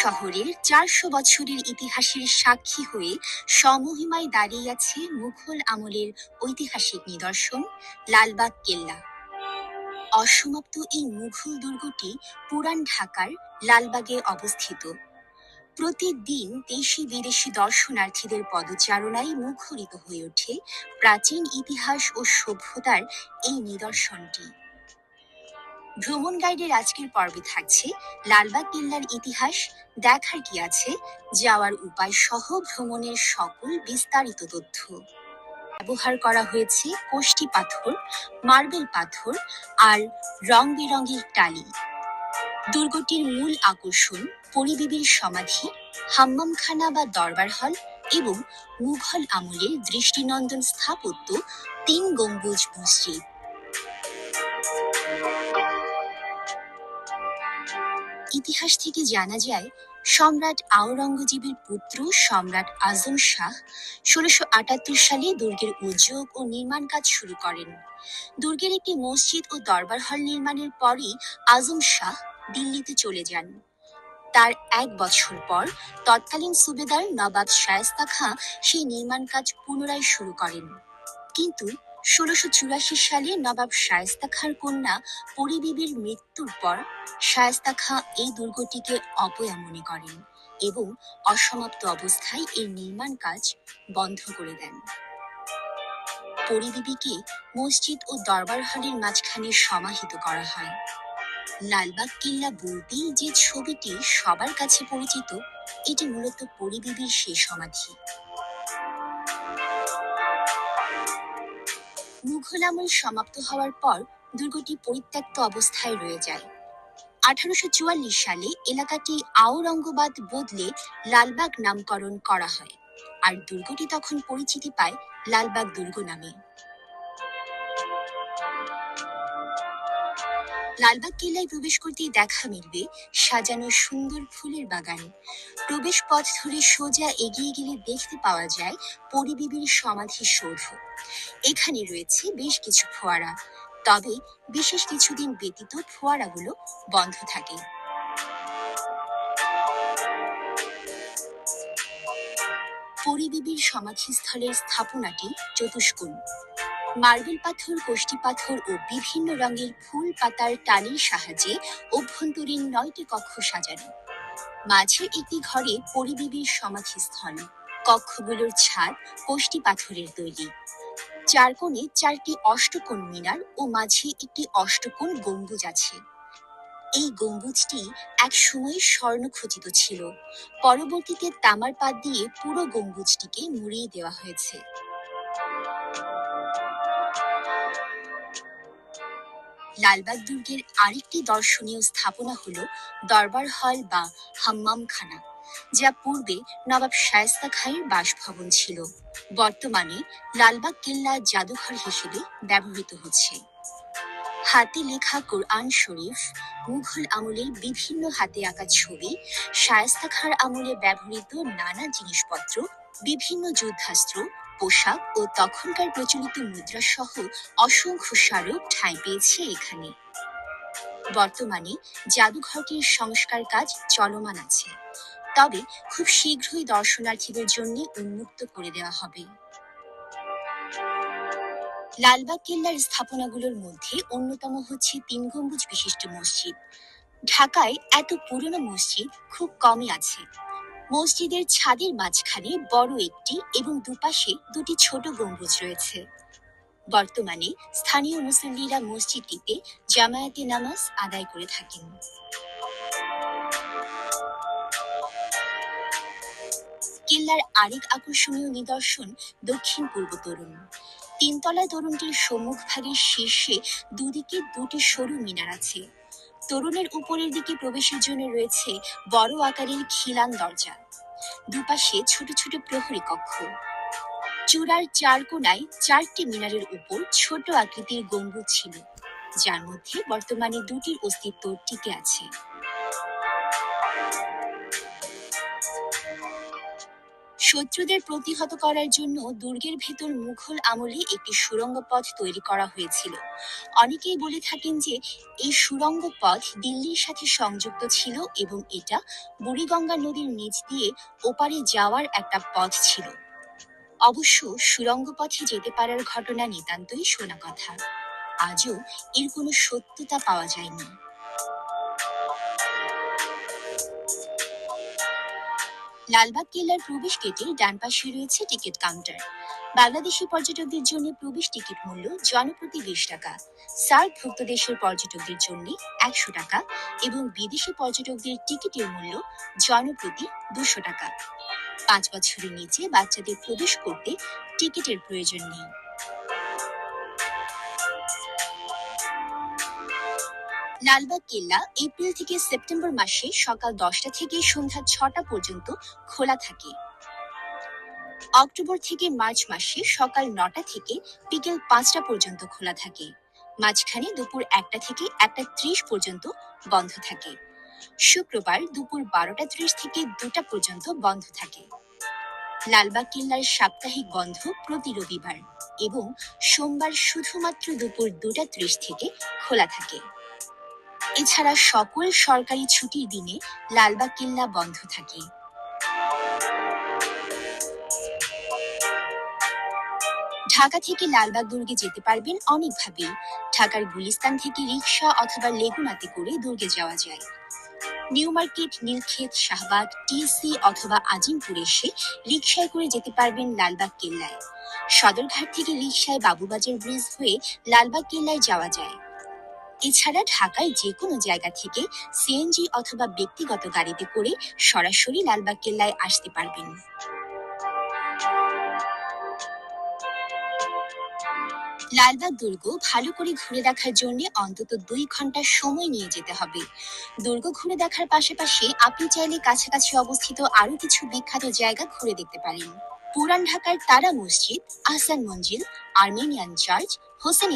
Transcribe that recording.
শহরের চারশো বছরের ইতিহাসের সাক্ষী হয়ে সমহিমায় দাঁড়িয়ে আছে মুঘল আমলের ঐতিহাসিক নিদর্শন লালবাগ কেল্লা। অসমাপ্ত এই মুঘল দুর্গটি পুরান ঢাকার লালবাগে অবস্থিত। প্রতিদিন দেশি বিদেশি দর্শনার্থীদের পদচারণায় মুখরিত হয়ে ওঠে প্রাচীন ইতিহাস ও সভ্যতার এই নিদর্শনটি। ভ্রমণ গাইডের আজকের পর্বে থাকছে লালবাগ কেল্লার ইতিহাস, দেখার কি আছে, যাওয়ার উপায় সহ ভ্রমণের সকল বিস্তারিত তথ্য। ব্যবহার করা হয়েছে কোষ্টি পাথর, মার্বেল পাথর আর রং বেরঙের টালি। দুর্গটির মূল আকর্ষণ পরিবিবির সমাধি, হাম্মামখানা বা দরবার হল এবং মুঘল আমলের দৃষ্টিনন্দন স্থাপত্য তিন গম্বুজ মসজিদ। ইতিহাস থেকে জানা যায়, সম্রাট আওরঙ্গজেবের পুত্র সম্রাট আজম শাহ ষোলোশো আটাত্তর সালে দুর্গের উদ্যোগ ও নির্মাণ কাজ শুরু করেন। দুর্গের একটি মসজিদ ও দরবার হল নির্মাণের পরই আজম শাহ দিল্লিতে চলে যান। তার এক বছর পর তৎকালীন সুবেদার নবাব শায়েস্তা খাঁ সেই নির্মাণ কাজ পুনরায় শুরু করেন। কিন্তু চুরাশি সালে নবাব শায়েস্তা খাঁর কন্যা পরিবিবির মৃত্যুর পর শায়েস্তা খাঁ এই দুর্গটিকে অপয়া মনে করেন এবং অসমাপ্ত অবস্থায় এর নির্মাণ কাজ বন্ধ করে দেন। পরিবিবিকে মসজিদ ও দরবার হলের মাঝখানে সমাহিত করা হয়। লালবাগ কিল্লা বলতেই যে ছবিটি সবার কাছে পরিচিত, এটি মূলত পরিবিবির সেই সমাধি। মুঘল আমল সমাপ্ত হওয়ার পর দুর্গটি পরিত্যক্ত অবস্থায় রয়ে যায়। আঠারোশো চুয়াল্লিশ সালে এলাকাটি আওরঙ্গবাদ বদলে লালবাগ নামকরণ করা হয়। আর দুর্গটি তখন পরিচিতি পায় লালবাগ দুর্গ নামে। লালবাগ কেল্লায় প্রবেশ করতেই দেখা মিলবে সাজানো সুন্দর ফুলের বাগান। প্রবেশ পথ ধরে সোজা এগিয়ে গেলে দেখতে পাওয়া যায় পরিবিবির সমাধি সৌধ। এখানে রয়েছে বেশ কিছু ফোয়ারা। তবে বিশেষ কিছুদিন ব্যতীত ফোয়ারাগুলো বন্ধ থাকে। পরিবিবির সমাধিস্থলের স্থাপনাটি চতুষ্কোণ। মার্বেল পাথর কোষ্টি পাথর ও বিভিন্ন রঙের ফুল পাতার টানের সাহায্যে অভ্যন্তরীণ নয়টি কক্ষ সাজানো। মাঝে একটি ঘরে পরিবিবির সমাধিস্থল, কক্ষগুলোর ছাদ কোষ্টি পাথরের তৈরি। চার কোণে চারটি অষ্টকোণ মিনার ও মাঝে একটি অষ্টকোণ গম্বুজ আছে। এই গম্বুজটি এক সময় স্বর্ণখচিত ছিল। পরবর্তীতে তামার পাত দিয়ে পুরো গম্বুজটিকে মুড়িয়ে দেওয়া হয়েছে। লালবাগ দুর্গের আরেকটি দর্শনীয় স্থাপনা হলো দরবার হল বা হাম্মামখানা, যা পূর্বে নবাব শায়েস্তা খাঁয়ের বাসভবন ছিল। বর্তমানে লালবাগ কেল্লা জাদুঘর হিসেবে ব্যবহৃত হচ্ছে। হাতে লেখা কোরআন শরীফ, মুঘল আমলের বিভিন্ন হাতে আঁকা ছবি, শায়েস্তা খাঁর আমলে ব্যবহৃত নানা জিনিসপত্র, বিভিন্ন যুদ্ধাস্ত্র পোশাক ও তখনকার প্রচলিত মুদ্রা সহ অসংখ্য স্মারক ঠাঁই পেয়েছে এখানে। বর্তমানে জাদুঘরটির সংস্কার কাজ চলমান আছে। তবে খুব শীঘ্রই দর্শনার্থীদের জন্য উন্মুক্ত করে দেওয়া হবে। লালবাগ কেল্লার স্থাপনাগুলোর মধ্যে অন্যতম হচ্ছে তিন গম্বুজ বিশিষ্ট মসজিদ। ঢাকায় এত পুরনো মসজিদ খুব কমই আছে। মসজিদের ছাদের মাঝখানে বড় একটি এবং দুপাশে দুটি ছোট গম্বুজ রয়েছে। বর্তমানে স্থানীয় মুসল্লিরা মসজিদটিতে জামায়াতে নামাজ আদায় করে থাকেন। কেল্লার আরেক আকর্ষণীয় নিদর্শন দক্ষিণ পূর্ব তরুণ। তিনতলা তরুণটির সম্মুখ ভাগের শীর্ষে দুদিকে দুটি সরু মিনার আছে। তরুণের উপরের দিকে প্রবেশের জন্য রয়েছে বড় আকারের খিলান দরজা। দুপাশে ছোট ছোট প্রহরী কক্ষ। চূড়ার চার কোনায় চারটি মিনারের উপর ছোট আকৃতির গম্বুজ ছিল, যার মধ্যে বর্তমানে দুটির অস্তিত্ব টিকে আছে। শত্রুদের প্রতিহত করার জন্য দুর্গের ভেতর মুঘল আমলে একটি সুড়ঙ্গ পথ তৈরি করা হয়েছিল। অনেকেই বলে থাকেন যে, এই সুড়ঙ্গ পথ দিল্লির সাথে সংযুক্ত ছিল এবং এটা বুড়িগঙ্গা নদীর নিচ দিয়ে ওপারে যাওয়ার একটা পথ ছিল। অবশ্য সুরঙ্গ পথে যেতে পারার ঘটনা নিতান্তই শোনা কথা। আজও এর কোনো সত্যতা পাওয়া যায়নি। লালবাগ কেল্লার প্রবেশ গেটের ডান পাশে রয়েছে টিকিট কাউন্টার। বাংলাদেশি পর্যটকদের জন্য প্রবেশ টিকিট মূল্য জনপ্রতি বিশ টাকা। সার্কভুক্ত দেশের পর্যটকদের জন্য একশো টাকা এবং বিদেশি পর্যটকদের টিকিটের মূল্য জনপ্রতি দুশো টাকা। পাঁচ বছরের নিচে বাচ্চাদের প্রবেশ করতে টিকিটের প্রয়োজন নেই। লালবাগ কেল্লা এপ্রিল থেকে সেপ্টেম্বর মাসে সকাল দশটা থেকে সন্ধ্যা ছটা পর্যন্ত খোলা থাকে। অক্টোবর থেকে মার্চ মাসে সকাল নটা থেকে বিকেল পাঁচটা পর্যন্ত খোলা থাকে। মাঝখানে দুপুর একটা থেকে একটা ত্রিশ পর্যন্ত বন্ধ থাকে। শুক্রবার দুপুর বারোটা ত্রিশ থেকে দুটা পর্যন্ত বন্ধ থাকে। লালবাগ কেল্লার সাপ্তাহিক বন্ধ প্রতি রবিবার এবং সোমবার শুধুমাত্র দুপুর দুটা ত্রিশ থেকে খোলা থাকে। এছাড়া সকল সরকারি ছুটির দিনে লালবাগ কেল্লা বন্ধ থাকে। ঢাকা থেকে লালবাগ দুর্গে যেতে পারবেন অনেকভাবে। ঢাকার গুলিস্তান থেকে রিক্সা অথবা লেগুনাতে করে দুর্গে যাওয়া যায়। New market, Nilkhet, Shahbagh TSC অথবা আজিমপুর এসে রিক্সায় করে যেতে পারবেন লালবাগ কেল্লায়। সদরঘাট থেকে রিক্সায় বাবুবাজার ব্রিজ হয়ে লালবাগ কেল্লায় যাওয়া যায়। এছাড়া ঢাকায় যে কোনো জায়গা থেকে সিএনজি অথবা ব্যক্তিগত গাড়িতে করে সরাসরি লালবাগ কেল্লায় আসতে পারবেন। লালবাগ দুর্গ ভালো করে ঘুরে দেখার জন্য অন্তত দুই ঘণ্টা সময় নিয়ে যেতে হবে। দুর্গ ঘুরে দেখার পাশাপাশি আপনি চাইলে কাছাকাছি অবস্থিত আরও কিছু বিখ্যাত জায়গা ঘুরে দেখতে পারেন। পুরান ঢাকার তারা মসজিদ, আহসান মঞ্জিল, আর্মেনিয়ান চার্চ, হোসেন